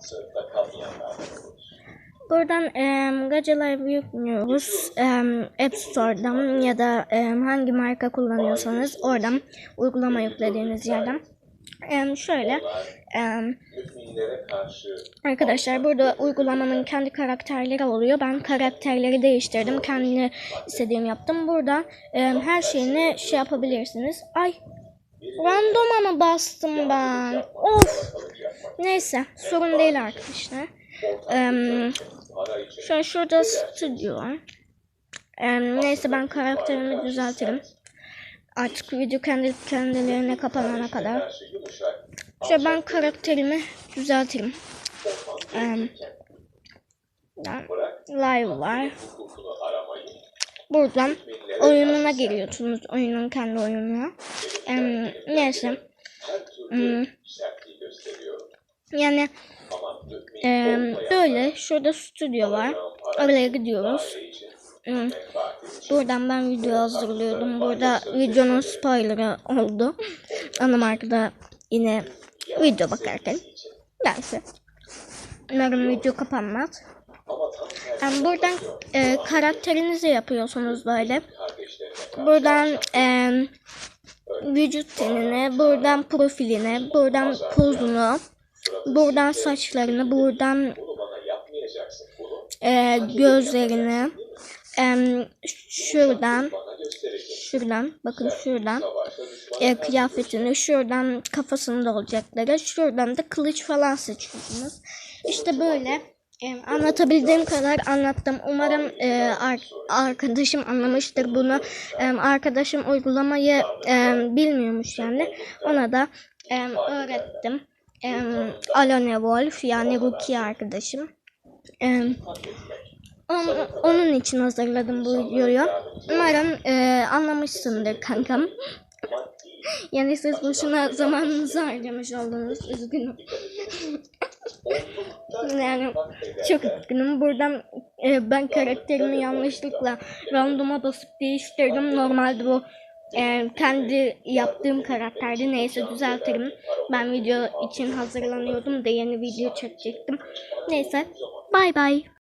sınıfta kalmayanlar da olur. Buradan e, gacaları yüklüyoruz. E, App Store'dan ya da e, hangi marka kullanıyorsanız oradan uygulama yüklediğiniz yerden. E, şöyle e, arkadaşlar burada uygulamanın kendi karakterleri oluyor. Ben karakterleri değiştirdim. Kendi istediğim yaptım. Burada e, her şeyini şey yapabilirsiniz. Ay randoma mı bastım ben? Of. Neyse sorun değil arkadaşlar. Para için Şöyle şurada stüdyo var. Em, neyse ben karakterimi düzeltirim. Artık video kendi kendilerine kapanana kadar. Şöyle ben karakterimi düzeltirim. Bırak live var. Buradan oyununa giriyorsunuz. Oyunun kendi oyununa. Em, neyse. Hmm. Yani em, böyle şurada stüdyo var. Oraya gidiyoruz. Hmm. Buradan ben video hazırlıyordum. Burada videonun spoilerı oldu. Anam arkada yine video bakarken. Neyse. Umarım video kapanmaz. Yani buradan e, karakterinizi yapıyorsunuz böyle. Buradan e, vücut tenini, buradan profiline, buradan pozunu, buradan saçlarını, buradan e, gözlerini, em, şuradan, şuradan, bakın şuradan. E, kıyafetini, şuradan kafasında olacakları, şuradan da kılıç falan seçiyorsunuz. İşte böyle e, anlatabildiğim kadar anlattım. Umarım e, ar- arkadaşım anlamıştır bunu. E, arkadaşım uygulamayı e, bilmiyormuş yani. Ona da e, öğrettim. E, Alone Wolf yani Ruki arkadaşım. E, onun, onun için hazırladım bu videoyu. Umarım e, anlamışsındır kankam. Yani siz boşuna zamanınızı harcamış oldunuz. Üzgünüm. yani çok üzgünüm. Buradan e, ben karakterimi yanlışlıkla randoma basıp değiştirdim. Normalde bu e, kendi yaptığım karakterdi. Neyse düzeltirim. Ben video için hazırlanıyordum da yeni video çekecektim. Neyse. Bay bay.